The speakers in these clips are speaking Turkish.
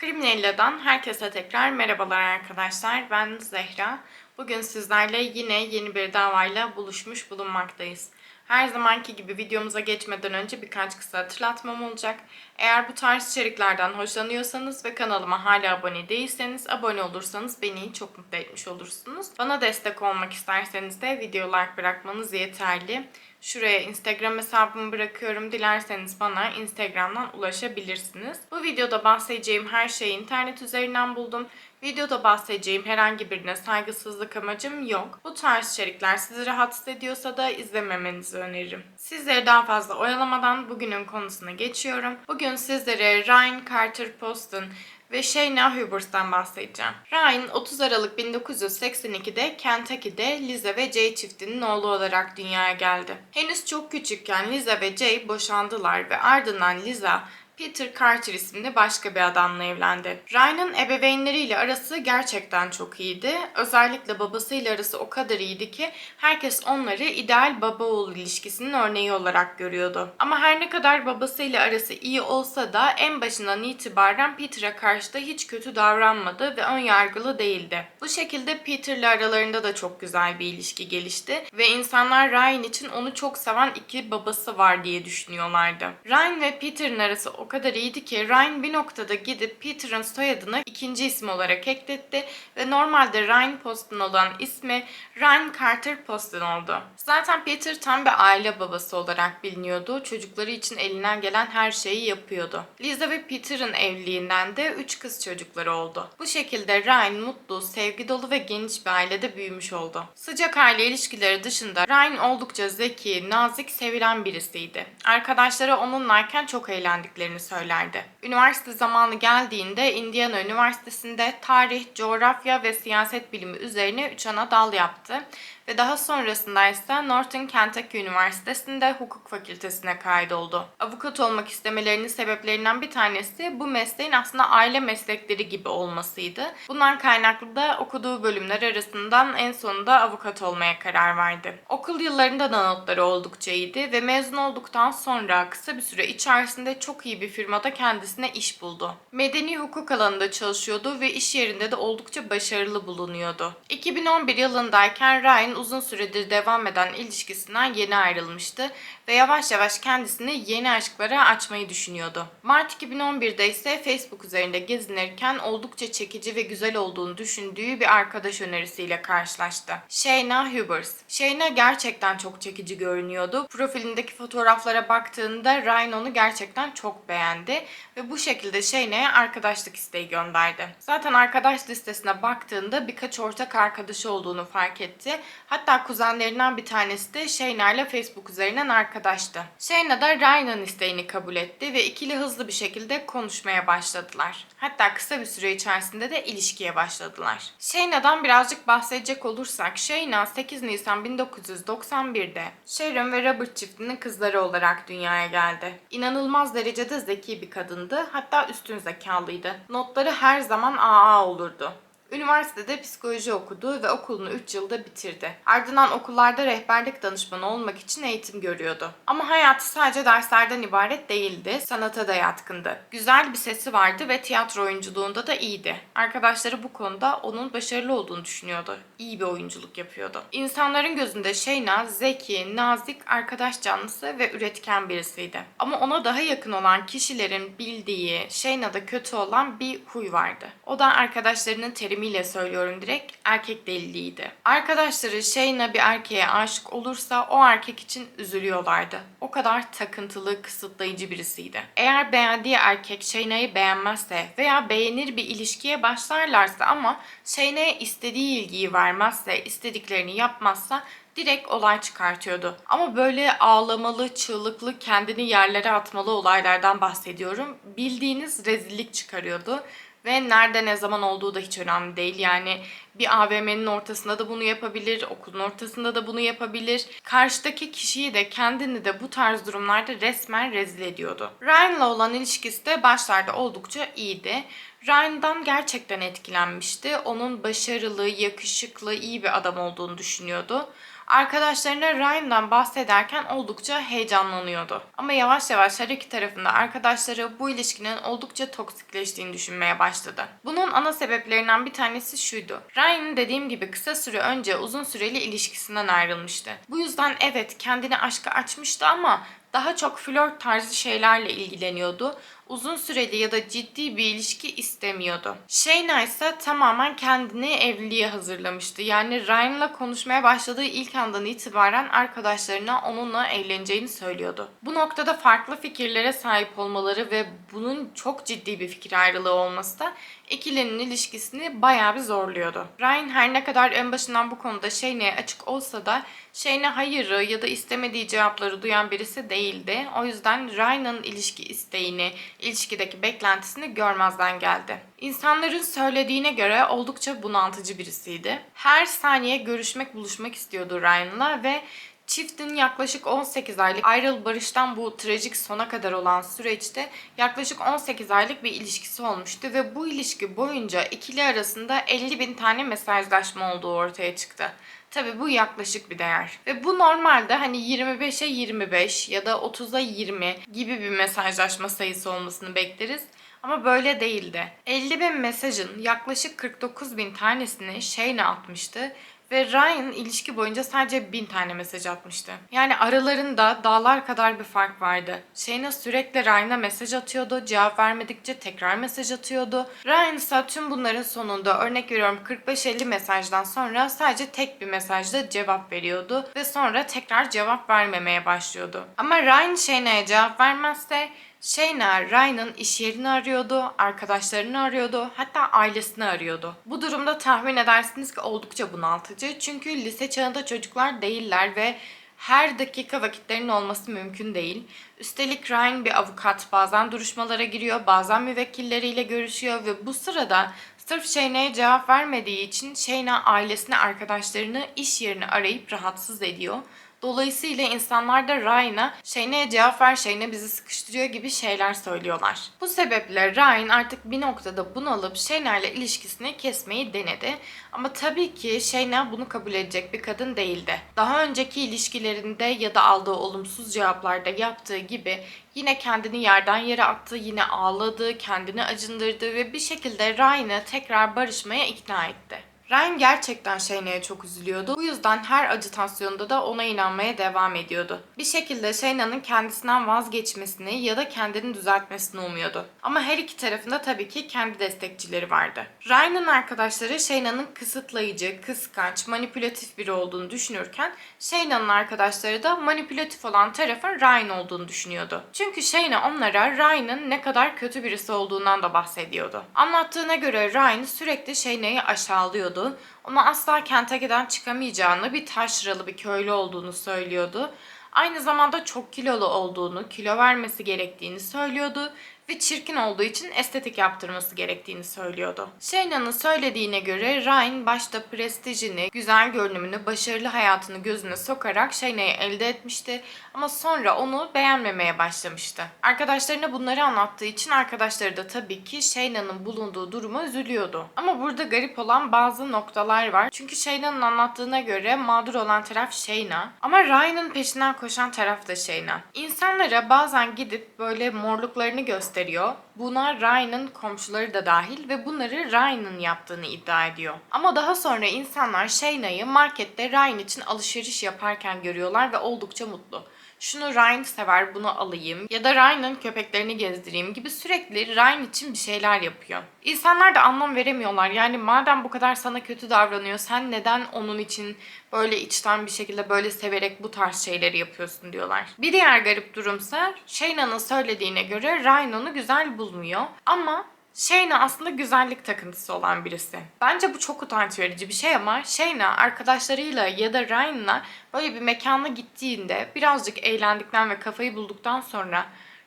Kriminella'dan herkese tekrar merhabalar arkadaşlar. Ben Zehra. Bugün sizlerle yine yeni bir davayla buluşmuş bulunmaktayız. Her zamanki gibi videomuza geçmeden önce birkaç kısa hatırlatmam olacak. Eğer bu tarz içeriklerden hoşlanıyorsanız ve kanalıma hala abone değilseniz abone olursanız beni çok mutlu etmiş olursunuz. Bana destek olmak isterseniz de video like bırakmanız yeterli. Şuraya Instagram hesabımı bırakıyorum. Dilerseniz bana Instagram'dan ulaşabilirsiniz. Bu videoda bahsedeceğim her şeyi internet üzerinden buldum. Videoda bahsedeceğim herhangi birine saygısızlık amacım yok. Bu tarz içerikler sizi rahatsız ediyorsa da izlememenizi öneririm. Sizleri daha fazla oyalamadan bugünün konusuna geçiyorum. Bugün sizlere Ryan Carter Poston ve Shayna Hubers'tan bahsedeceğim. Ryan 30 Aralık 1982'de Kentucky'de Liza ve Jay çiftinin oğlu olarak dünyaya geldi. Henüz çok küçükken Liza ve Jay boşandılar ve ardından Liza Peter Carter isimli başka bir adamla evlendi. Ryan'ın ebeveynleriyle arası gerçekten çok iyiydi. Özellikle babasıyla arası o kadar iyiydi ki herkes onları ideal baba oğul ilişkisinin örneği olarak görüyordu. Ama her ne kadar babasıyla arası iyi olsa da en başından itibaren Peter'a karşı da hiç kötü davranmadı ve ön yargılı değildi. Bu şekilde Peter'la aralarında da çok güzel bir ilişki gelişti ve insanlar Ryan için onu çok seven iki babası var diye düşünüyorlardı. Ryan ve Peter'ın arası o kadar iyiydi ki Ryan bir noktada gidip Peter'ın soyadını ikinci isim olarak ekletti ve normalde Ryan Poston olan ismi Ryan Carter Poston oldu. Zaten Peter tam bir aile babası olarak biliniyordu. Çocukları için elinden gelen her şeyi yapıyordu. Lisa ve Peter'ın evliliğinden de 3 kız çocukları oldu. Bu şekilde Ryan mutlu, sevgi dolu ve geniş bir ailede büyümüş oldu. Sıcak aile ilişkileri dışında Ryan oldukça zeki, nazik, sevilen birisiydi. Arkadaşları onunlayken çok eğlendiklerini söylerdi. Üniversite zamanı geldiğinde Indiana Üniversitesi'nde tarih, coğrafya ve siyaset bilimi üzerine 3 ana dal yaptı ve daha sonrasında ise Northern Kentucky Üniversitesi'nde hukuk fakültesine kaydoldu. Avukat olmak istemelerinin sebeplerinden bir tanesi bu mesleğin aslında aile meslekleri gibi olmasıydı. Bundan kaynaklı da okuduğu bölümler arasından en sonunda avukat olmaya karar verdi. Okul yıllarında da notları oldukça iyiydi ve mezun olduktan sonra kısa bir süre içerisinde çok iyi bir firmada kendisine iş buldu. Medeni hukuk alanında çalışıyordu ve iş yerinde de oldukça başarılı bulunuyordu. 2011 yılındayken Ryan uzun süredir devam eden ilişkisinden yeni ayrılmıştı ve yavaş yavaş kendisini yeni aşklara açmayı düşünüyordu. Mart 2011'de ise Facebook üzerinde gezinirken oldukça çekici ve güzel olduğunu düşündüğü bir arkadaş önerisiyle karşılaştı. Shayna Hubers. Shayna gerçekten çok çekici görünüyordu. Profilindeki fotoğraflara baktığında Ryan onu gerçekten çok beğendi ve bu şekilde Shayna'ya arkadaşlık isteği gönderdi. Zaten arkadaş listesine baktığında birkaç ortak arkadaşı olduğunu fark etti. Hatta kuzenlerinden bir tanesi de Shayna ile Facebook üzerinden arkadaştı. Shayna da Ryan'ın isteğini kabul etti ve ikili hızlı bir şekilde konuşmaya başladılar. Hatta kısa bir süre içerisinde de ilişkiye başladılar. Shayna'dan birazcık bahsedecek olursak Shayna 8 Nisan 1991'de Sharon ve Robert çiftinin kızları olarak dünyaya geldi. İnanılmaz derecede zeki bir kadındı. Hatta üstün zekalıydı. Notları her zaman AA olurdu. Üniversitede psikoloji okudu ve okulunu 3 yılda bitirdi. Ardından okullarda rehberlik danışmanı olmak için eğitim görüyordu. Ama hayatı sadece derslerden ibaret değildi, sanata da yatkındı. Güzel bir sesi vardı ve tiyatro oyunculuğunda da iyiydi. Arkadaşları bu konuda onun başarılı olduğunu düşünüyordu. İyi bir oyunculuk yapıyordu. İnsanların gözünde Shayna zeki, nazik, arkadaş canlısı ve üretken birisiydi. Ama ona daha yakın olan kişilerin bildiği, Shayna'da kötü olan bir huy vardı. O da arkadaşlarının terimi terimiyle söylüyorum direkt erkek deliliğiydi. Arkadaşları Shayna bir erkeğe aşık olursa o erkek için üzülüyorlardı. O kadar takıntılı, kısıtlayıcı birisiydi. Eğer beğendiği erkek Shayna'yı beğenmezse veya beğenir bir ilişkiye başlarlarsa ama Shayna'ya istediği ilgiyi vermezse, istediklerini yapmazsa direkt olay çıkartıyordu. Ama böyle ağlamalı, çığlıklı, kendini yerlere atmalı olaylardan bahsediyorum. Bildiğiniz rezillik çıkarıyordu ve nerede ne zaman olduğu da hiç önemli değil. Yani bir AVM'nin ortasında da bunu yapabilir, okulun ortasında da bunu yapabilir. Karşıdaki kişiyi de kendini de bu tarz durumlarda resmen rezil ediyordu. Ryan'la olan ilişkisi de başlarda oldukça iyiydi. Ryan'dan gerçekten etkilenmişti. Onun başarılı, yakışıklı, iyi bir adam olduğunu düşünüyordu. Arkadaşlarına Ryan'dan bahsederken oldukça heyecanlanıyordu. Ama yavaş yavaş her iki tarafında arkadaşları bu ilişkinin oldukça toksikleştiğini düşünmeye başladı. Bunun ana sebeplerinden bir tanesi şuydu. Ryan dediğim gibi kısa süre önce uzun süreli ilişkisinden ayrılmıştı. Bu yüzden evet kendini aşka açmıştı ama daha çok flört tarzı şeylerle ilgileniyordu. Uzun süreli ya da ciddi bir ilişki istemiyordu. Shayna ise tamamen kendini evliliğe hazırlamıştı. Yani Ryan'la konuşmaya başladığı ilk andan itibaren arkadaşlarına onunla evleneceğini söylüyordu. Bu noktada farklı fikirlere sahip olmaları ve bunun çok ciddi bir fikir ayrılığı olması da ikilinin ilişkisini bayağı bir zorluyordu. Ryan her ne kadar en başından bu konuda Shayna'ya açık olsa da Shayna hayırı ya da istemediği cevapları duyan birisi değildi. O yüzden Ryan'ın ilişki isteğini, ilişkideki beklentisini görmezden geldi. İnsanların söylediğine göre oldukça bunaltıcı birisiydi. Her saniye görüşmek, buluşmak istiyordu Ryan'la ve Çiftin yaklaşık 18 aylık ayrıl barıştan bu trajik sona kadar olan süreçte yaklaşık 18 aylık bir ilişkisi olmuştu ve bu ilişki boyunca ikili arasında 50 bin tane mesajlaşma olduğu ortaya çıktı. Tabi bu yaklaşık bir değer. Ve bu normalde hani 25'e 25 ya da 30'a 20 gibi bir mesajlaşma sayısı olmasını bekleriz. Ama böyle değildi. 50 bin mesajın yaklaşık 49 bin tanesini Shayna atmıştı ve Ryan ilişki boyunca sadece bin tane mesaj atmıştı. Yani aralarında dağlar kadar bir fark vardı. Shayna sürekli Ryan'a mesaj atıyordu. Cevap vermedikçe tekrar mesaj atıyordu. Ryan ise tüm bunların sonunda örnek veriyorum 45-50 mesajdan sonra sadece tek bir mesajda cevap veriyordu. Ve sonra tekrar cevap vermemeye başlıyordu. Ama Ryan Shayna'ya cevap vermezse Shayna Ryan'ın iş yerini arıyordu, arkadaşlarını arıyordu, hatta ailesini arıyordu. Bu durumda tahmin edersiniz ki oldukça bunaltıcı. Çünkü lise çağında çocuklar değiller ve her dakika vakitlerinin olması mümkün değil. Üstelik Ryan bir avukat bazen duruşmalara giriyor, bazen müvekkilleriyle görüşüyor ve bu sırada sırf Shayna'ya cevap vermediği için Shayna ailesini, arkadaşlarını, iş yerini arayıp rahatsız ediyor. Dolayısıyla insanlar da Ryan'a Shane'e cevap ver, Shane bizi sıkıştırıyor gibi şeyler söylüyorlar. Bu sebeple Ryan artık bir noktada bunalıp Shane ile ilişkisini kesmeyi denedi. Ama tabii ki Shayna bunu kabul edecek bir kadın değildi. Daha önceki ilişkilerinde ya da aldığı olumsuz cevaplarda yaptığı gibi yine kendini yerden yere attı, yine ağladı, kendini acındırdı ve bir şekilde Ryan'ı tekrar barışmaya ikna etti. Ryan gerçekten Shayna'ya çok üzülüyordu. Bu yüzden her acitasyonda da ona inanmaya devam ediyordu. Bir şekilde Shayna'nın kendisinden vazgeçmesini ya da kendini düzeltmesini umuyordu. Ama her iki tarafında tabii ki kendi destekçileri vardı. Ryan'ın arkadaşları Shayna'nın kısıtlayıcı, kıskanç, manipülatif biri olduğunu düşünürken Shayna'nın arkadaşları da manipülatif olan tarafın Ryan olduğunu düşünüyordu. Çünkü Shayna onlara Ryan'ın ne kadar kötü birisi olduğundan da bahsediyordu. Anlattığına göre Ryan sürekli Shayna'yı aşağılıyordu söylüyordu. Ona asla Kentucky'den çıkamayacağını, bir taşralı bir köylü olduğunu söylüyordu. Aynı zamanda çok kilolu olduğunu, kilo vermesi gerektiğini söylüyordu ve çirkin olduğu için estetik yaptırması gerektiğini söylüyordu. Shayna'nın söylediğine göre Ryan başta prestijini, güzel görünümünü, başarılı hayatını gözüne sokarak Shayna'yı elde etmişti ama sonra onu beğenmemeye başlamıştı. Arkadaşlarına bunları anlattığı için arkadaşları da tabii ki Shayna'nın bulunduğu duruma üzülüyordu. Ama burada garip olan bazı noktalar var. Çünkü Shayna'nın anlattığına göre mağdur olan taraf Shayna ama Ryan'ın peşinden koşan taraf da Shayna. İnsanlara bazen gidip böyle morluklarını gösteriyor gösteriyor. Buna Ryan'ın komşuları da dahil ve bunları Ryan'ın yaptığını iddia ediyor. Ama daha sonra insanlar Shayna'yı markette Ryan için alışveriş yaparken görüyorlar ve oldukça mutlu şunu Ryan sever bunu alayım ya da Ryan'ın köpeklerini gezdireyim gibi sürekli Ryan için bir şeyler yapıyor. İnsanlar da anlam veremiyorlar. Yani madem bu kadar sana kötü davranıyor sen neden onun için böyle içten bir şekilde böyle severek bu tarz şeyleri yapıyorsun diyorlar. Bir diğer garip durumsa Shayna'nın söylediğine göre Ryan onu güzel bulmuyor ama Shayna aslında güzellik takıntısı olan birisi. Bence bu çok utanç verici bir şey ama Shayna arkadaşlarıyla ya da Ryan'la böyle bir mekana gittiğinde birazcık eğlendikten ve kafayı bulduktan sonra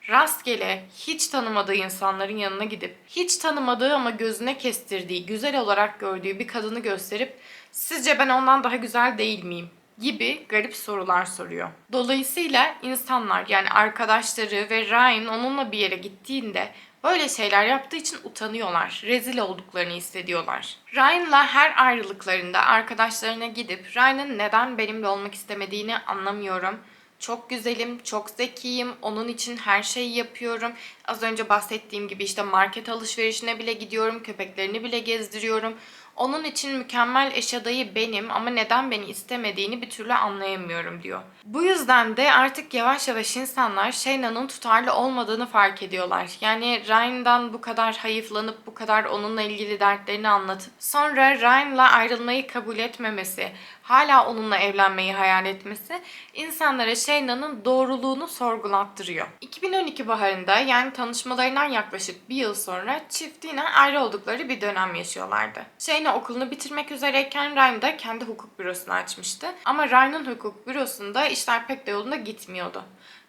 rastgele hiç tanımadığı insanların yanına gidip hiç tanımadığı ama gözüne kestirdiği, güzel olarak gördüğü bir kadını gösterip sizce ben ondan daha güzel değil miyim? gibi garip sorular soruyor. Dolayısıyla insanlar yani arkadaşları ve Ryan onunla bir yere gittiğinde Böyle şeyler yaptığı için utanıyorlar. Rezil olduklarını hissediyorlar. Ryan'la her ayrılıklarında arkadaşlarına gidip Ryan'ın neden benimle olmak istemediğini anlamıyorum. Çok güzelim, çok zekiyim. Onun için her şeyi yapıyorum. Az önce bahsettiğim gibi işte market alışverişine bile gidiyorum. Köpeklerini bile gezdiriyorum. Onun için mükemmel eş adayı benim ama neden beni istemediğini bir türlü anlayamıyorum diyor. Bu yüzden de artık yavaş yavaş insanlar Shayna'nın tutarlı olmadığını fark ediyorlar. Yani Ryan'dan bu kadar hayıflanıp bu kadar onunla ilgili dertlerini anlatıp sonra Ryan'la ayrılmayı kabul etmemesi, hala onunla evlenmeyi hayal etmesi insanlara Shayna'nın doğruluğunu sorgulattırıyor. 2012 baharında yani tanışmalarından yaklaşık bir yıl sonra çift ayrı oldukları bir dönem yaşıyorlardı. Shayna okulunu bitirmek üzereyken Ryan da kendi hukuk bürosunu açmıştı. Ama Ryan'ın hukuk bürosunda işler pek de yolunda gitmiyordu.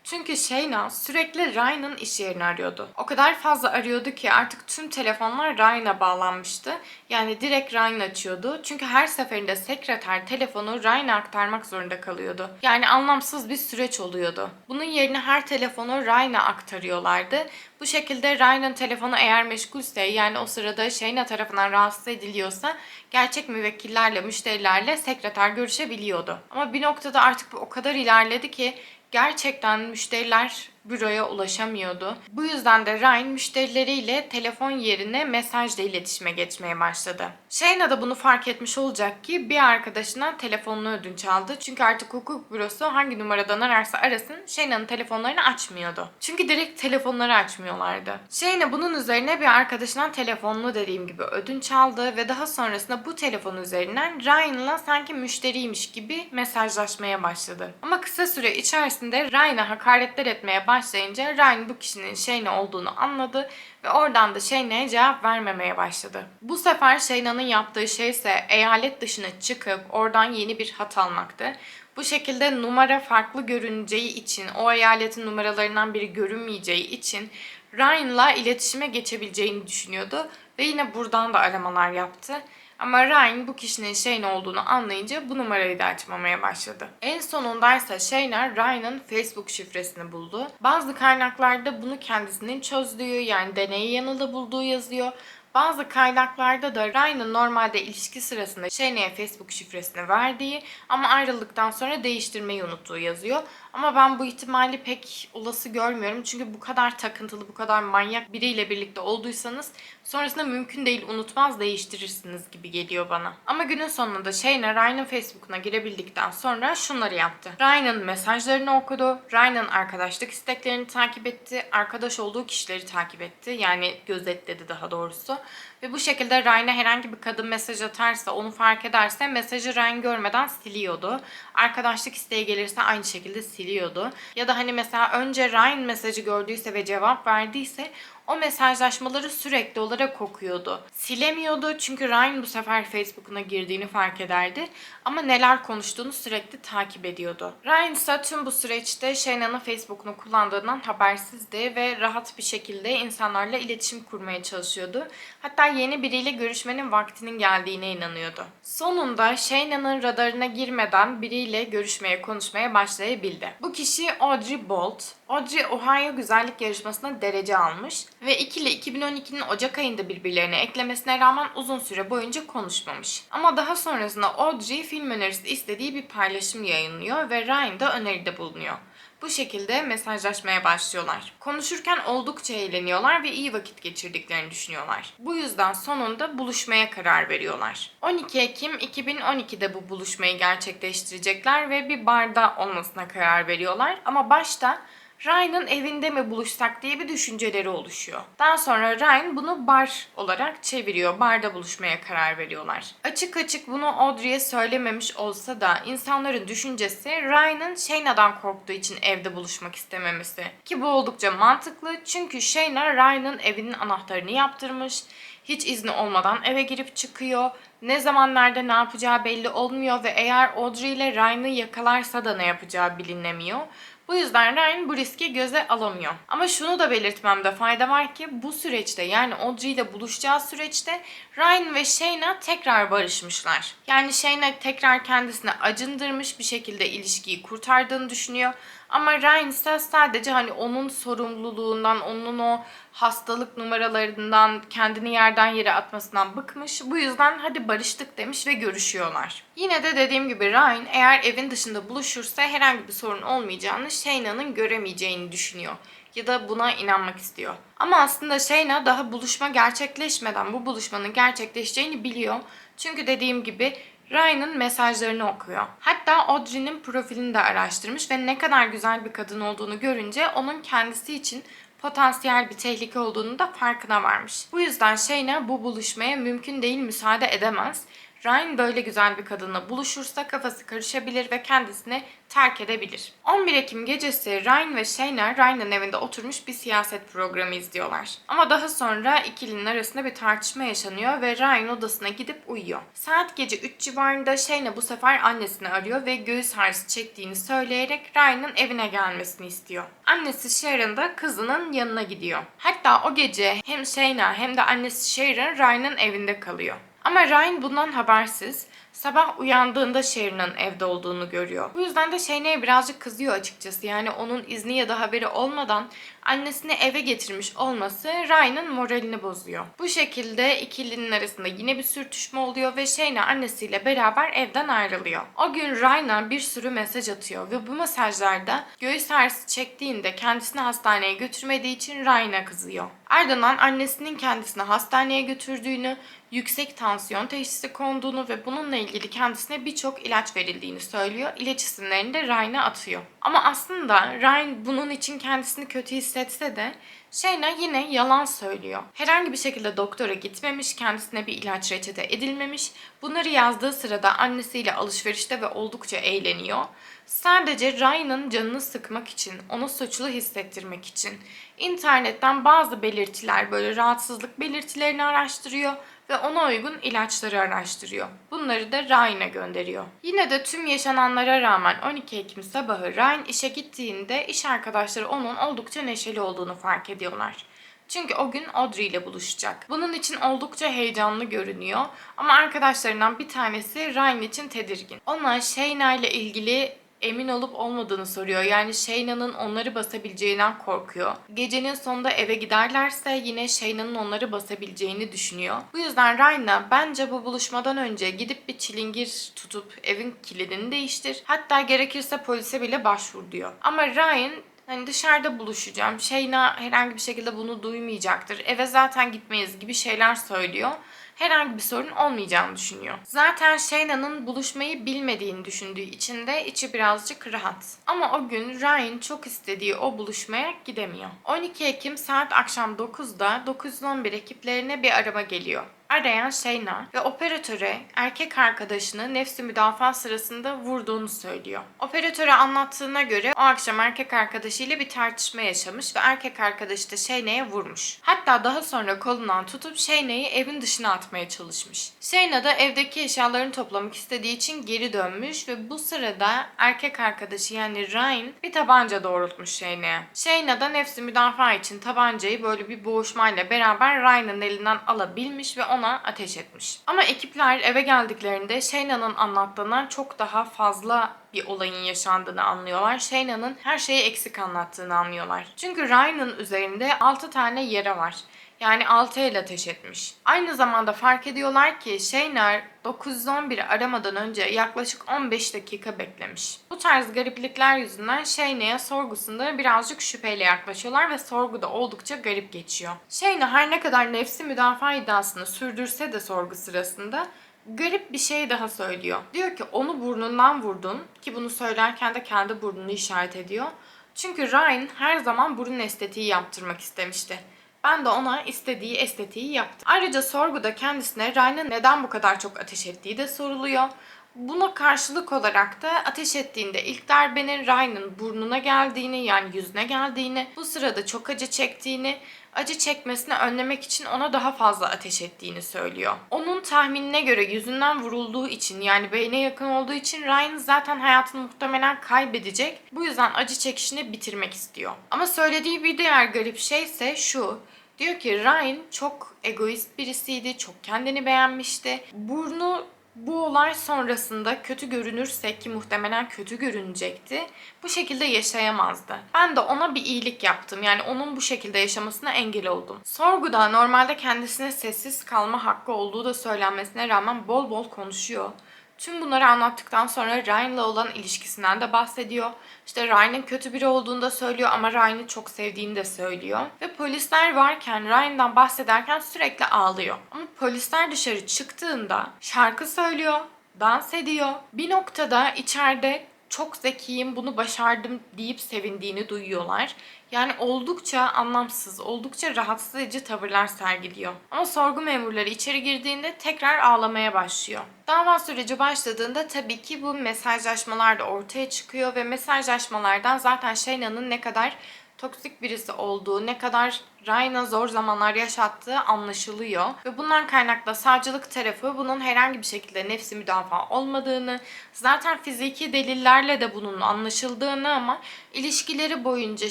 Çünkü Shayna sürekli Ryan'ın iş yerini arıyordu. O kadar fazla arıyordu ki artık tüm telefonlar Ryan'a bağlanmıştı. Yani direkt Ryan açıyordu. Çünkü her seferinde sekreter telefonu Ryan'a aktarmak zorunda kalıyordu. Yani anlamsız bir süreç oluyordu. Bunun yerine her telefonu Ryan'a aktarıyorlardı. Bu şekilde Ryan'ın telefonu eğer meşgulse yani o sırada Shayna tarafından rahatsız ediliyorsa gerçek müvekkillerle, müşterilerle sekreter görüşebiliyordu. Ama bir noktada artık bu o kadar ilerledi ki gerçekten müşteriler büroya ulaşamıyordu. Bu yüzden de Ryan müşterileriyle telefon yerine mesajla iletişime geçmeye başladı. Shayna da bunu fark etmiş olacak ki bir arkadaşından telefonunu ödünç aldı. Çünkü artık hukuk bürosu hangi numaradan ararsa arasın Shayna'nın telefonlarını açmıyordu. Çünkü direkt telefonları açmıyorlardı. Shayna bunun üzerine bir arkadaşından telefonunu dediğim gibi ödünç aldı ve daha sonrasında bu telefon üzerinden Ryan'la sanki müşteriymiş gibi mesajlaşmaya başladı. Ama kısa süre içerisinde Ryan'a hakaretler etmeye başlayınca Ryan bu kişinin Shayna olduğunu anladı ve oradan da Shayna'ya cevap vermemeye başladı. Bu sefer Shayna'nın yaptığı şey ise eyalet dışına çıkıp oradan yeni bir hat almaktı. Bu şekilde numara farklı görüneceği için, o eyaletin numaralarından biri görünmeyeceği için Ryan'la iletişime geçebileceğini düşünüyordu ve yine buradan da aramalar yaptı. Ama Ryan bu kişinin Shane olduğunu anlayınca bu numarayı da açmamaya başladı. En sonundaysa Shayna Ryan'ın Facebook şifresini buldu. Bazı kaynaklarda bunu kendisinin çözdüğü yani deney yanılı bulduğu yazıyor. Bazı kaynaklarda da Ryan'ın normalde ilişki sırasında Shayna'ya Facebook şifresini verdiği ama ayrıldıktan sonra değiştirmeyi unuttuğu yazıyor. Ama ben bu ihtimali pek olası görmüyorum. Çünkü bu kadar takıntılı, bu kadar manyak biriyle birlikte olduysanız sonrasında mümkün değil unutmaz değiştirirsiniz gibi geliyor bana. Ama günün sonunda Shayna Ryan'ın Facebook'una girebildikten sonra şunları yaptı. Ryan'ın mesajlarını okudu. Ryan'ın arkadaşlık isteklerini takip etti. Arkadaş olduğu kişileri takip etti. Yani gözetledi daha doğrusu. Ve bu şekilde Ryan'a herhangi bir kadın mesaj atarsa, onu fark ederse mesajı Ryan görmeden siliyordu. Arkadaşlık isteği gelirse aynı şekilde siliyordu. Ya da hani mesela önce Ryan mesajı gördüyse ve cevap verdiyse o mesajlaşmaları sürekli olarak okuyordu. Silemiyordu çünkü Ryan bu sefer Facebook'una girdiğini fark ederdi ama neler konuştuğunu sürekli takip ediyordu. Ryan ise tüm bu süreçte Shayna'nın Facebook'unu kullandığından habersizdi ve rahat bir şekilde insanlarla iletişim kurmaya çalışıyordu. Hatta yeni biriyle görüşmenin vaktinin geldiğine inanıyordu. Sonunda Shayna'nın radarına girmeden biriyle görüşmeye, konuşmaya başlayabildi. Bu kişi Audrey Bolt. Audrey Ohio güzellik yarışmasına derece almış ve ikili 2012'nin Ocak ayında birbirlerine eklemesine rağmen uzun süre boyunca konuşmamış. Ama daha sonrasında Audrey film önerisi istediği bir paylaşım yayınlıyor ve Ryan da öneride bulunuyor. Bu şekilde mesajlaşmaya başlıyorlar. Konuşurken oldukça eğleniyorlar ve iyi vakit geçirdiklerini düşünüyorlar. Bu yüzden sonunda buluşmaya karar veriyorlar. 12 Ekim 2012'de bu buluşmayı gerçekleştirecekler ve bir barda olmasına karar veriyorlar. Ama başta Ryan'ın evinde mi buluşsak diye bir düşünceleri oluşuyor. Daha sonra Ryan bunu bar olarak çeviriyor. Barda buluşmaya karar veriyorlar. Açık açık bunu Audrey'e söylememiş olsa da insanların düşüncesi Ryan'ın Shayna'dan korktuğu için evde buluşmak istememesi. Ki bu oldukça mantıklı çünkü Shayna Ryan'ın evinin anahtarını yaptırmış. Hiç izni olmadan eve girip çıkıyor. Ne zaman nerede ne yapacağı belli olmuyor ve eğer Audrey ile Ryan'ı yakalarsa da ne yapacağı bilinemiyor. Bu yüzden Ryan bu riski göze alamıyor. Ama şunu da belirtmemde fayda var ki bu süreçte yani Audrey ile buluşacağı süreçte Ryan ve Shayna tekrar barışmışlar. Yani Shayna tekrar kendisine acındırmış bir şekilde ilişkiyi kurtardığını düşünüyor. Ama Ryan ise sadece hani onun sorumluluğundan, onun o hastalık numaralarından, kendini yerden yere atmasından bıkmış. Bu yüzden hadi barıştık demiş ve görüşüyorlar. Yine de dediğim gibi Ryan eğer evin dışında buluşursa herhangi bir sorun olmayacağını, Shayna'nın göremeyeceğini düşünüyor ya da buna inanmak istiyor. Ama aslında Shayna daha buluşma gerçekleşmeden bu buluşmanın gerçekleşeceğini biliyor. Çünkü dediğim gibi Ryan'ın mesajlarını okuyor. Hatta Audrey'nin profilini de araştırmış ve ne kadar güzel bir kadın olduğunu görünce onun kendisi için potansiyel bir tehlike olduğunu da farkına varmış. Bu yüzden Shayna bu buluşmaya mümkün değil müsaade edemez. Ryan böyle güzel bir kadınla buluşursa kafası karışabilir ve kendisini terk edebilir. 11 Ekim gecesi Ryan ve Shayna Ryan'ın evinde oturmuş bir siyaset programı izliyorlar. Ama daha sonra ikilinin arasında bir tartışma yaşanıyor ve Ryan odasına gidip uyuyor. Saat gece 3 civarında Shayna bu sefer annesini arıyor ve göğüs ağrısı çektiğini söyleyerek Ryan'ın evine gelmesini istiyor. Annesi Sharon da kızının yanına gidiyor. Hatta o gece hem Shayna hem de annesi Sharon Ryan'ın evinde kalıyor. Ama Ryan bundan habersiz. Sabah uyandığında Sharon'ın evde olduğunu görüyor. Bu yüzden de Shane'ye birazcık kızıyor açıkçası. Yani onun izni ya da haberi olmadan annesini eve getirmiş olması Ryan'ın moralini bozuyor. Bu şekilde ikilinin arasında yine bir sürtüşme oluyor ve Shane annesiyle beraber evden ayrılıyor. O gün Ryan'a bir sürü mesaj atıyor ve bu mesajlarda göğüs ağrısı çektiğinde kendisini hastaneye götürmediği için Ryan'a kızıyor. Ardından annesinin kendisini hastaneye götürdüğünü, yüksek tansiyon teşhisi konduğunu ve bununla ilgili kendisine birçok ilaç verildiğini söylüyor. İlaç isimlerini de Ryan'a atıyor. Ama aslında Ryan bunun için kendisini kötü hissetse de Shayna yine yalan söylüyor. Herhangi bir şekilde doktora gitmemiş, kendisine bir ilaç reçete edilmemiş. Bunları yazdığı sırada annesiyle alışverişte ve oldukça eğleniyor. Sadece Ryan'ın canını sıkmak için, onu suçlu hissettirmek için internetten bazı belirtiler, böyle rahatsızlık belirtilerini araştırıyor ve ona uygun ilaçları araştırıyor. Bunları da Ryan'a gönderiyor. Yine de tüm yaşananlara rağmen 12 Ekim sabahı Ryan işe gittiğinde iş arkadaşları onun oldukça neşeli olduğunu fark ediyorlar. Çünkü o gün Audrey ile buluşacak. Bunun için oldukça heyecanlı görünüyor. Ama arkadaşlarından bir tanesi Ryan için tedirgin. Ona Shayna ile ilgili emin olup olmadığını soruyor. Yani Shayna'nın onları basabileceğinden korkuyor. Gecenin sonunda eve giderlerse yine Shayna'nın onları basabileceğini düşünüyor. Bu yüzden Ryan'a bence bu buluşmadan önce gidip bir çilingir tutup evin kilidini değiştir. Hatta gerekirse polise bile başvur diyor. Ama Ryan Hani dışarıda buluşacağım. Shayna herhangi bir şekilde bunu duymayacaktır. Eve zaten gitmeyiz gibi şeyler söylüyor herhangi bir sorun olmayacağını düşünüyor. Zaten Shayna'nın buluşmayı bilmediğini düşündüğü için de içi birazcık rahat. Ama o gün Ryan çok istediği o buluşmaya gidemiyor. 12 Ekim saat akşam 9'da 911 ekiplerine bir araba geliyor arayan Shayna ve operatöre erkek arkadaşını nefsi müdafaa sırasında vurduğunu söylüyor. Operatöre anlattığına göre o akşam erkek arkadaşıyla bir tartışma yaşamış ve erkek arkadaşı da Shayna'ya vurmuş. Hatta daha sonra kolundan tutup Shayna'yı evin dışına atmaya çalışmış. Shayna da evdeki eşyalarını toplamak istediği için geri dönmüş ve bu sırada erkek arkadaşı yani Ryan bir tabanca doğrultmuş Shayna'ya. Shayna da nefsi müdafaa için tabancayı böyle bir boğuşmayla beraber Ryan'ın elinden alabilmiş ve ona ateş etmiş. Ama ekipler eve geldiklerinde Shayna'nın anlattığından çok daha fazla bir olayın yaşandığını anlıyorlar. Shayna'nın her şeyi eksik anlattığını anlıyorlar. Çünkü Ryan'ın üzerinde 6 tane yara var. Yani 6 el ateş etmiş. Aynı zamanda fark ediyorlar ki Shayner 911'i aramadan önce yaklaşık 15 dakika beklemiş. Bu tarz gariplikler yüzünden Shayne'ye sorgusunda birazcık şüpheyle yaklaşıyorlar ve sorguda oldukça garip geçiyor. Shayne her ne kadar nefsi müdafaa iddiasını sürdürse de sorgu sırasında garip bir şey daha söylüyor. Diyor ki onu burnundan vurdun ki bunu söylerken de kendi burnunu işaret ediyor. Çünkü Ryan her zaman burun estetiği yaptırmak istemişti. Ben de ona istediği estetiği yaptım. Ayrıca sorguda kendisine Ryan'ın neden bu kadar çok ateş ettiği de soruluyor. Buna karşılık olarak da ateş ettiğinde ilk darbenin Ryan'ın burnuna geldiğini yani yüzüne geldiğini, bu sırada çok acı çektiğini, acı çekmesini önlemek için ona daha fazla ateş ettiğini söylüyor. Onun tahminine göre yüzünden vurulduğu için yani beyne yakın olduğu için Ryan zaten hayatını muhtemelen kaybedecek. Bu yüzden acı çekişini bitirmek istiyor. Ama söylediği bir diğer garip şey ise şu. Diyor ki Ryan çok egoist birisiydi, çok kendini beğenmişti. Burnu Bu olay sonrasında kötü görünürse ki muhtemelen kötü görünecekti. Bu şekilde yaşayamazdı. Ben de ona bir iyilik yaptım. Yani onun bu şekilde yaşamasına engel oldum. Sorguda normalde kendisine sessiz kalma hakkı olduğu da söylenmesine rağmen bol bol konuşuyor. Tüm bunları anlattıktan sonra Ryan'la olan ilişkisinden de bahsediyor. İşte Ryan'ın kötü biri olduğunu da söylüyor ama Ryan'ı çok sevdiğini de söylüyor. Ve polisler varken Ryan'dan bahsederken sürekli ağlıyor. Ama polisler dışarı çıktığında şarkı söylüyor, dans ediyor. Bir noktada içeride çok zekiyim, bunu başardım deyip sevindiğini duyuyorlar. Yani oldukça anlamsız, oldukça rahatsız edici tavırlar sergiliyor. Ama sorgu memurları içeri girdiğinde tekrar ağlamaya başlıyor. Dava süreci başladığında tabii ki bu mesajlaşmalar da ortaya çıkıyor ve mesajlaşmalardan zaten Shayna'nın ne kadar toksik birisi olduğu, ne kadar Ryan'a zor zamanlar yaşattığı anlaşılıyor. Ve bundan kaynaklı savcılık tarafı bunun herhangi bir şekilde nefsi müdafaa olmadığını, zaten fiziki delillerle de bunun anlaşıldığını ama ilişkileri boyunca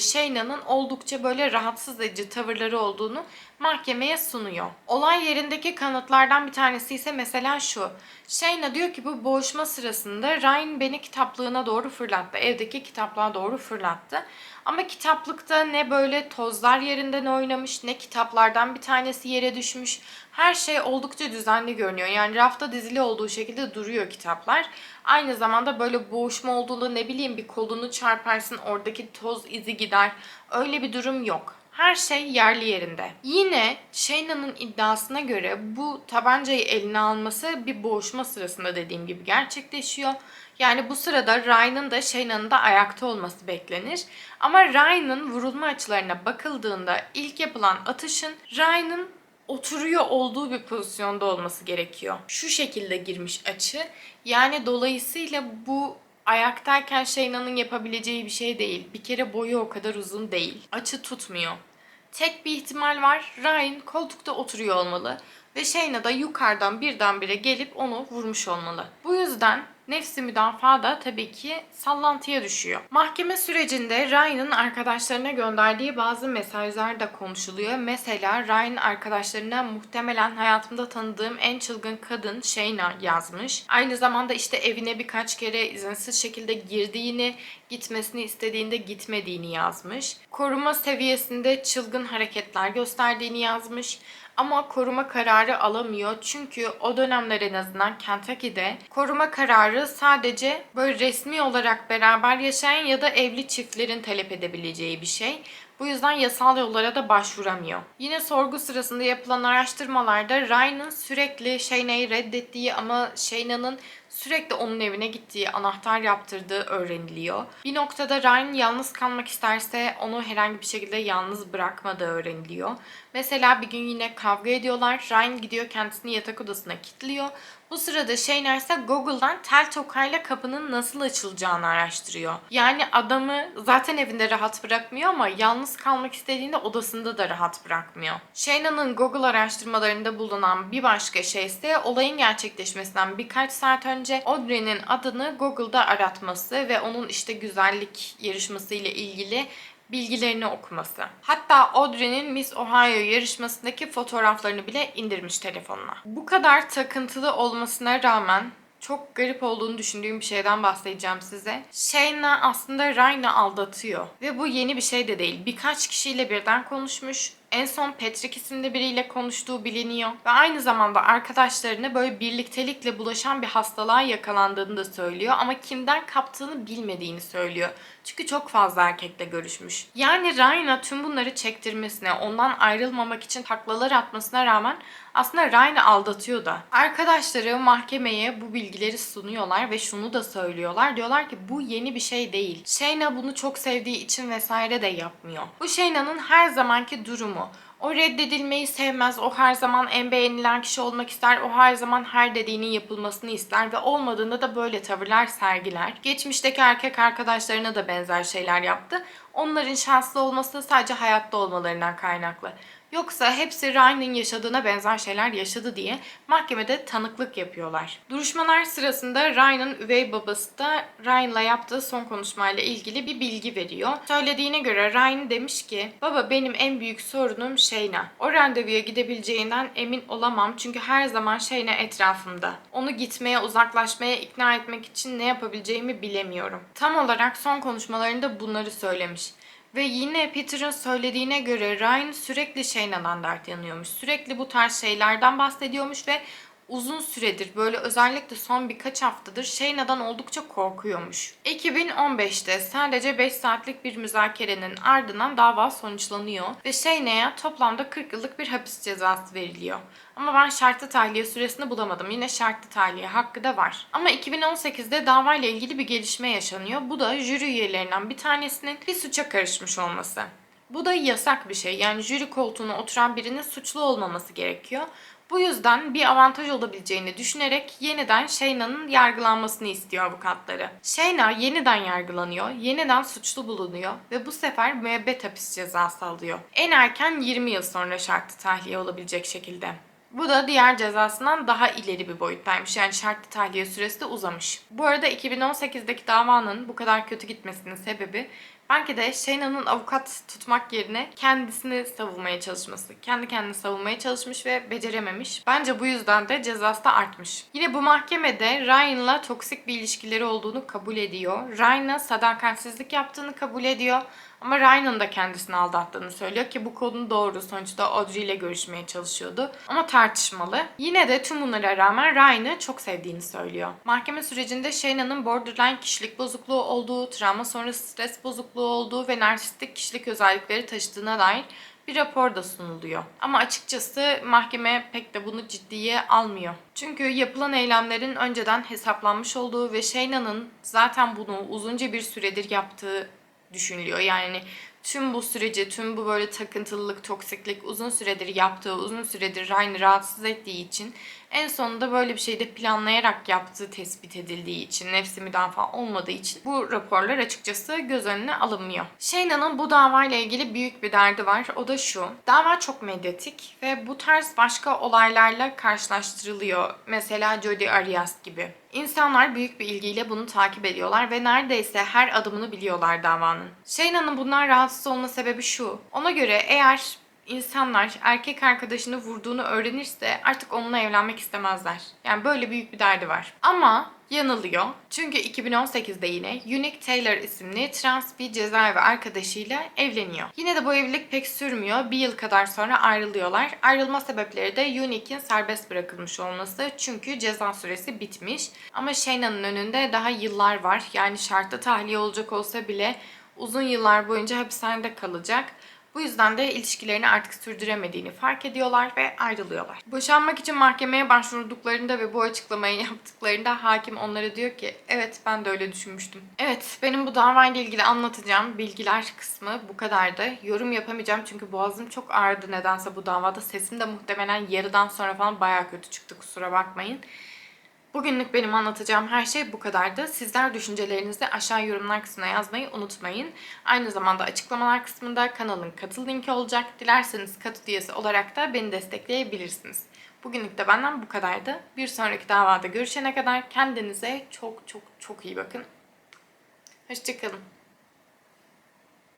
Shayna'nın oldukça böyle rahatsız edici tavırları olduğunu mahkemeye sunuyor. Olay yerindeki kanıtlardan bir tanesi ise mesela şu. Shayna diyor ki bu boğuşma sırasında Ryan beni kitaplığına doğru fırlattı. Evdeki kitaplığa doğru fırlattı. Ama kitaplıkta ne böyle tozlar yerinden oynamış ne kitaplardan bir tanesi yere düşmüş. Her şey oldukça düzenli görünüyor. Yani rafta dizili olduğu şekilde duruyor kitaplar. Aynı zamanda böyle boğuşma olduğunda ne bileyim bir kolunu çarparsın oradaki toz izi gider. Öyle bir durum yok. Her şey yerli yerinde. Yine Shayna'nın iddiasına göre bu tabancayı eline alması bir boğuşma sırasında dediğim gibi gerçekleşiyor. Yani bu sırada Ryan'ın da Shayna'nın da ayakta olması beklenir. Ama Ryan'ın vurulma açılarına bakıldığında ilk yapılan atışın Ryan'ın oturuyor olduğu bir pozisyonda olması gerekiyor. Şu şekilde girmiş açı. Yani dolayısıyla bu ayaktayken Shayna'nın yapabileceği bir şey değil. Bir kere boyu o kadar uzun değil. Açı tutmuyor. Tek bir ihtimal var. Ryan koltukta oturuyor olmalı ve Shayna da yukarıdan birdenbire gelip onu vurmuş olmalı. Bu yüzden nefsi müdafaa da tabii ki sallantıya düşüyor. Mahkeme sürecinde Ryan'ın arkadaşlarına gönderdiği bazı mesajlar da konuşuluyor. Mesela Ryan arkadaşlarına muhtemelen hayatımda tanıdığım en çılgın kadın Shayna yazmış. Aynı zamanda işte evine birkaç kere izinsiz şekilde girdiğini, gitmesini istediğinde gitmediğini yazmış. Koruma seviyesinde çılgın hareketler gösterdiğini yazmış ama koruma kararı alamıyor. Çünkü o dönemler en azından Kentucky'de koruma kararı sadece böyle resmi olarak beraber yaşayan ya da evli çiftlerin talep edebileceği bir şey. Bu yüzden yasal yollara da başvuramıyor. Yine sorgu sırasında yapılan araştırmalarda Ryan'ın sürekli Shayna'yı reddettiği ama Shayna'nın sürekli onun evine gittiği, anahtar yaptırdığı öğreniliyor. Bir noktada Ryan yalnız kalmak isterse onu herhangi bir şekilde yalnız bırakmadığı öğreniliyor. Mesela bir gün yine kavga ediyorlar. Ryan gidiyor kendisini yatak odasına kilitliyor. Bu sırada Shayna ise Google'dan tel tokayla kapının nasıl açılacağını araştırıyor. Yani adamı zaten evinde rahat bırakmıyor ama yalnız kalmak istediğinde odasında da rahat bırakmıyor. Shayna'nın Google araştırmalarında bulunan bir başka şey ise olayın gerçekleşmesinden birkaç saat önce Audrey'nin adını Google'da aratması ve onun işte güzellik yarışması ile ilgili bilgilerini okuması. Hatta Audrey'nin Miss Ohio yarışmasındaki fotoğraflarını bile indirmiş telefonuna. Bu kadar takıntılı olmasına rağmen çok garip olduğunu düşündüğüm bir şeyden bahsedeceğim size. Shayna aslında Ryan'ı aldatıyor. Ve bu yeni bir şey de değil. Birkaç kişiyle birden konuşmuş. En son Patrick isimli biriyle konuştuğu biliniyor. Ve aynı zamanda arkadaşlarına böyle birliktelikle bulaşan bir hastalığa yakalandığını da söylüyor. Ama kimden kaptığını bilmediğini söylüyor. Çünkü çok fazla erkekle görüşmüş. Yani Ryan'a tüm bunları çektirmesine, ondan ayrılmamak için taklalar atmasına rağmen aslında Ryan'ı aldatıyor da. Arkadaşları mahkemeye bu bilgileri sunuyorlar ve şunu da söylüyorlar. Diyorlar ki bu yeni bir şey değil. Shayna bunu çok sevdiği için vesaire de yapmıyor. Bu Shayna'nın her zamanki durumu. O reddedilmeyi sevmez. O her zaman en beğenilen kişi olmak ister. O her zaman her dediğinin yapılmasını ister ve olmadığında da böyle tavırlar sergiler. Geçmişteki erkek arkadaşlarına da benzer şeyler yaptı. Onların şanslı olması sadece hayatta olmalarından kaynaklı. Yoksa hepsi Ryan'ın yaşadığına benzer şeyler yaşadı diye mahkemede tanıklık yapıyorlar. Duruşmalar sırasında Ryan'ın üvey babası da Ryan'la yaptığı son konuşmayla ilgili bir bilgi veriyor. Söylediğine göre Ryan demiş ki baba benim en büyük sorunum Shayna. O randevuya gidebileceğinden emin olamam çünkü her zaman Shayna etrafımda. Onu gitmeye uzaklaşmaya ikna etmek için ne yapabileceğimi bilemiyorum. Tam olarak son konuşmalarında bunları söylemiş. Ve yine Peter'ın söylediğine göre Ryan sürekli Shayna'dan dert yanıyormuş. Sürekli bu tarz şeylerden bahsediyormuş ve uzun süredir böyle özellikle son birkaç haftadır Shayna'dan oldukça korkuyormuş. 2015'te sadece 5 saatlik bir müzakerenin ardından dava sonuçlanıyor ve Shayna'ya toplamda 40 yıllık bir hapis cezası veriliyor. Ama ben şartlı tahliye süresini bulamadım. Yine şartlı tahliye hakkı da var. Ama 2018'de davayla ilgili bir gelişme yaşanıyor. Bu da jüri üyelerinden bir tanesinin bir suça karışmış olması. Bu da yasak bir şey. Yani jüri koltuğuna oturan birinin suçlu olmaması gerekiyor. Bu yüzden bir avantaj olabileceğini düşünerek yeniden Shayna'nın yargılanmasını istiyor avukatları. Shayna yeniden yargılanıyor, yeniden suçlu bulunuyor ve bu sefer müebbet hapis cezası alıyor. En erken 20 yıl sonra şartlı tahliye olabilecek şekilde. Bu da diğer cezasından daha ileri bir boyuttaymış. Yani şartlı tahliye süresi de uzamış. Bu arada 2018'deki davanın bu kadar kötü gitmesinin sebebi belki de Shayna'nın avukat tutmak yerine kendisini savunmaya çalışması. Kendi kendini savunmaya çalışmış ve becerememiş. Bence bu yüzden de cezası da artmış. Yine bu mahkemede Ryan'la toksik bir ilişkileri olduğunu kabul ediyor. Ryan'a sadakatsizlik yaptığını kabul ediyor. Ama Ryan'ın da kendisini aldattığını söylüyor ki bu konu doğru. Sonuçta Audrey ile görüşmeye çalışıyordu. Ama tartışmalı. Yine de tüm bunlara rağmen Ryan'ı çok sevdiğini söylüyor. Mahkeme sürecinde Shayna'nın borderline kişilik bozukluğu olduğu, travma sonrası stres bozukluğu olduğu ve narsistik kişilik özellikleri taşıdığına dair bir rapor da sunuluyor. Ama açıkçası mahkeme pek de bunu ciddiye almıyor. Çünkü yapılan eylemlerin önceden hesaplanmış olduğu ve Shayna'nın zaten bunu uzunca bir süredir yaptığı düşünülüyor. Yani tüm bu süreci, tüm bu böyle takıntılılık, toksiklik uzun süredir yaptığı, uzun süredir Ryan'ı rahatsız ettiği için en sonunda böyle bir şeyi de planlayarak yaptığı tespit edildiği için, nefsi müdafaa olmadığı için bu raporlar açıkçası göz önüne alınmıyor. Shayna'nın bu davayla ilgili büyük bir derdi var. O da şu. Dava çok medyatik ve bu tarz başka olaylarla karşılaştırılıyor. Mesela Jodi Arias gibi. İnsanlar büyük bir ilgiyle bunu takip ediyorlar ve neredeyse her adımını biliyorlar davanın. Shayna'nın bundan rahatsız olma sebebi şu. Ona göre eğer insanlar erkek arkadaşını vurduğunu öğrenirse artık onunla evlenmek istemezler. Yani böyle büyük bir derdi var. Ama yanılıyor. Çünkü 2018'de yine Unique Taylor isimli trans bir cezaevi arkadaşıyla evleniyor. Yine de bu evlilik pek sürmüyor. Bir yıl kadar sonra ayrılıyorlar. Ayrılma sebepleri de Unique'in serbest bırakılmış olması. Çünkü ceza süresi bitmiş. Ama Shayna'nın önünde daha yıllar var. Yani şartlı tahliye olacak olsa bile uzun yıllar boyunca hapishanede kalacak. Bu yüzden de ilişkilerini artık sürdüremediğini fark ediyorlar ve ayrılıyorlar. Boşanmak için mahkemeye başvurduklarında ve bu açıklamayı yaptıklarında hakim onlara diyor ki evet ben de öyle düşünmüştüm. Evet benim bu davayla ilgili anlatacağım bilgiler kısmı bu kadardı. Yorum yapamayacağım çünkü boğazım çok ağrıdı nedense bu davada. Sesim de muhtemelen yarıdan sonra falan baya kötü çıktı kusura bakmayın. Bugünlük benim anlatacağım her şey bu kadardı. Sizler düşüncelerinizi aşağı yorumlar kısmına yazmayı unutmayın. Aynı zamanda açıklamalar kısmında kanalın katıl linki olacak. Dilerseniz katıl üyesi olarak da beni destekleyebilirsiniz. Bugünlük de benden bu kadardı. Bir sonraki davada görüşene kadar kendinize çok çok çok iyi bakın. Hoşçakalın.